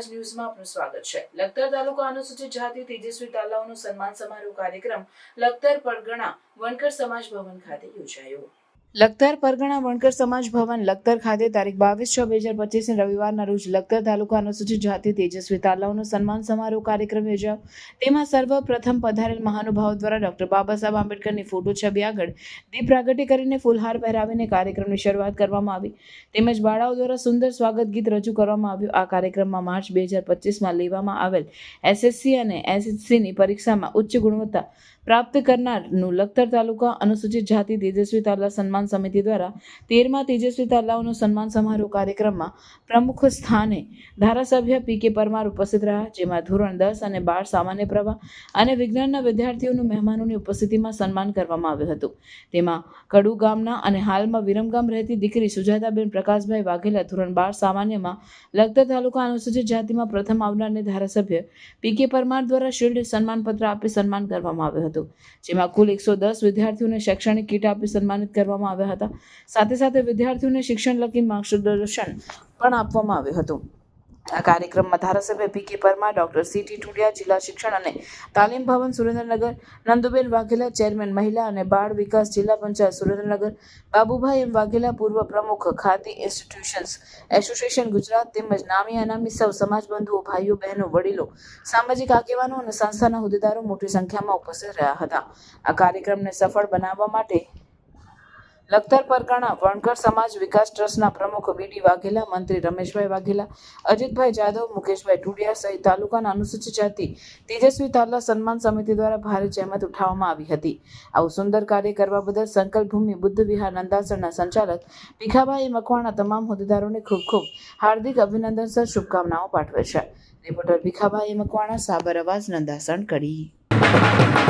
આવાજ ન્યૂઝમાં આપનું સ્વાગત છે. લખતર તાલુકા અનુસૂચિત જાતિ તેજસ્વી તાલાઓનો સન્માન સમારોહ કાર્યક્રમ લખતર પરગણા વણકર સમાજ ભવન ખાતે યોજાયો. લખતર પરગણા વણકર સમાજ ભવન લખતર ખાતે તારીખ બાવીસ છ બે હજાર પચીસ રવિવારના રોજ લખતર તાલુકા અનુસૂચિત જાતિ તેજસ્વી તાલાઓનો સન્માન સમારોહ કાર્યક્રમ યોજાયો. તેમાં સર્વપ્રથમ પધારેલ મહાનુભાવો દ્વારા ડોક્ટર બાબા સાહેબ આંબેડકરની ફોટો છબી આગળ દીપ પ્રાગટ્ય કરીને ફૂલહાર પહેરાવીને કાર્યક્રમની શરૂઆત કરવામાં આવી. તેમજ બાળાઓ દ્વારા સુંદર સ્વાગત ગીત રજૂ કરવામાં આવ્યું. આ કાર્યક્રમમાં માર્ચ બે હજાર પચીસમાં લેવામાં આવેલ એસએસસી અને એસએસસીની પરીક્ષામાં ઉચ્ચ ગુણવત્તા પ્રાપ્ત કરનારનું લખતર તાલુકા અનુસૂચિત જાતિ તેજસ્વી તાલા સન્માન સમિતિ દ્વારા તેરમા તેજસ્વી તાલાઓનો સન્માન સમારોહ કાર્યક્રમમાં પ્રમુખ સ્થાને ધારાસભ્ય પી કે પરમાર ઉપસ્થિત રહ્યા, જેમાં ધોરણ દસ અને બાર સામાન્ય પ્રવાહ અને વિજ્ઞાનના વિદ્યાર્થીઓનું મહેમાનોની ઉપસ્થિતિમાં સન્માન કરવામાં આવ્યું હતું. તેમાં કડુ ગામના અને હાલમાં વિરમગામ રહેતી દીકરી સુજાતાબેન પ્રકાશભાઈ વાઘેલા ધોરણ બાર સામાન્યમાં લખતર તાલુકા અનુસૂચિત જાતિમાં પ્રથમ આવનારને ધારાસભ્ય પી કે પરમાર દ્વારા શિલ્ડ સન્માનપત્ર આપી સન્માન કરવામાં આવ્યું હતું. જેમાં કુલ એકસો દસ વિદ્યાર્થીઓને શૈક્ષણિક કીટ આપી સન્માનિત કરવામાં આવ્યા હતા. સાથે સાથે વિદ્યાર્થીઓને શિક્ષણલક્ષી માર્ગદર્શન પણ આપવામાં આવ્યું હતું. આ કાર્યક્રમમાં ધારાસભ્ય P K Parmar, doctor C T ટુડિયા જિલ્લા શિક્ષણ અને તાલીમ ભવન સુરેન્દ્રનગર, નંદુબેન વાઘેલા, ચેરમેન મહિલા અને બાળ વિકાસ જિલ્લા પંચાયત સુરેન્દ્રનગર, બાબુભાઈ એમ વાઘેલા, પૂર્વ પ્રમુખ ખાદી ઇન્સ્ટિટ્યુશન્સ એસોસિએશન ગુજરાત તેમજ નામી અનામી સૌ સમાજબંધુઓ ભાઈઓ, બહેનો, વડીલો, સામાજિક આગેવાનો અને સંસ્થાના હોદ્દેદારો મોટી સંખ્યામાં ઉપસ્થિત રહ્યા હતા. આ કાર્યક્રમને સફળ બનાવવા માટે લખતર પરગણા વણકર સમાજ વિકાસ ટ્રસ્ટના પ્રમુખ બીડી વાઘેલા, મંત્રી રમેશભાઈ વાઘેલા, અજીતભાઈ જાદવ, મુકેશભાઈ ટુડિયા સહિત તાલુકાના અનુસૂચિત જાતિ તેજસ્વી તાલા સન્માન સમિતિ દ્વારા ભારે જહેમત ઉઠાવવામાં આવી હતી. આવું સુંદર કાર્ય કરવા બદલ સંકલ્પભૂમિ બુદ્ધ વિહાર નંદાસરના સંચાલક ભીખાભાઈ મકવાણા તમામ હોદ્દેદારોને ખૂબ ખૂબ હાર્દિક અભિનંદન સર, શુભકામનાઓ પાઠવે છે. રિપોર્ટર ભીખાભાઈ મકવાણા, સાબર અવાજ, નંદાસણ કડી.